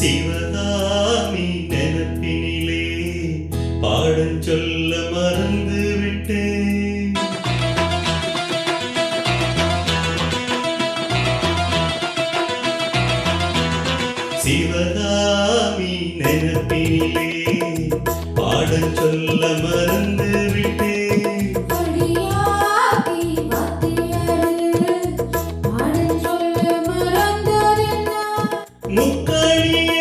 சிவகாமி நினப்பினிலே பாடம் சொல்ல மறந்து விட்டேன் சிவகாமி நினப்பினிலே பாடம் சொல்ல மறந்து விட்டேன் முக்கழியே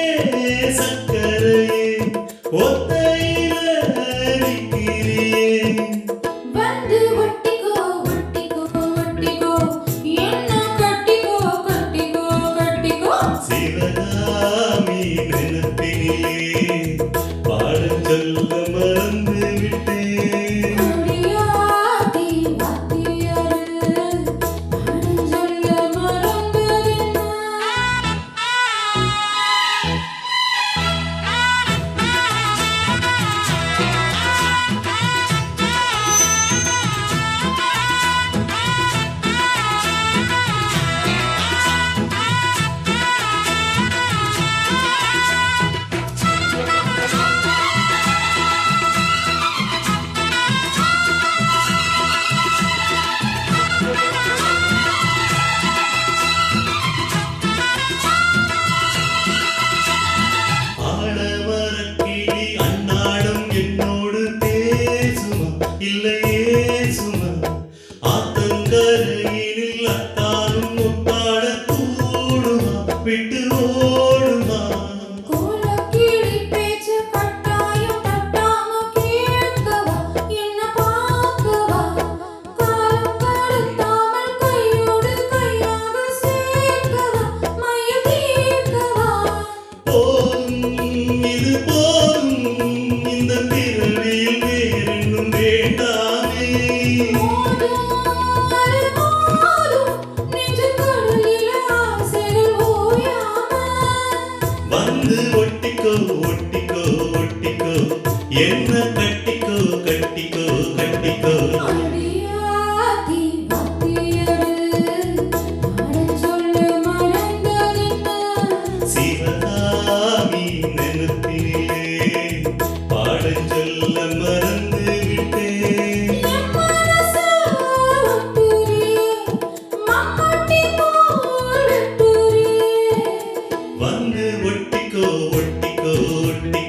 കോട്ടി കോട്ടി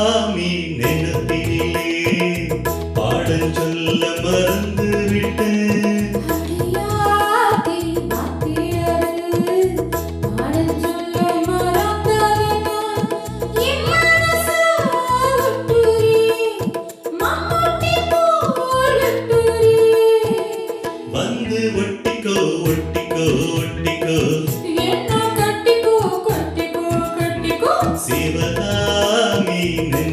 मीने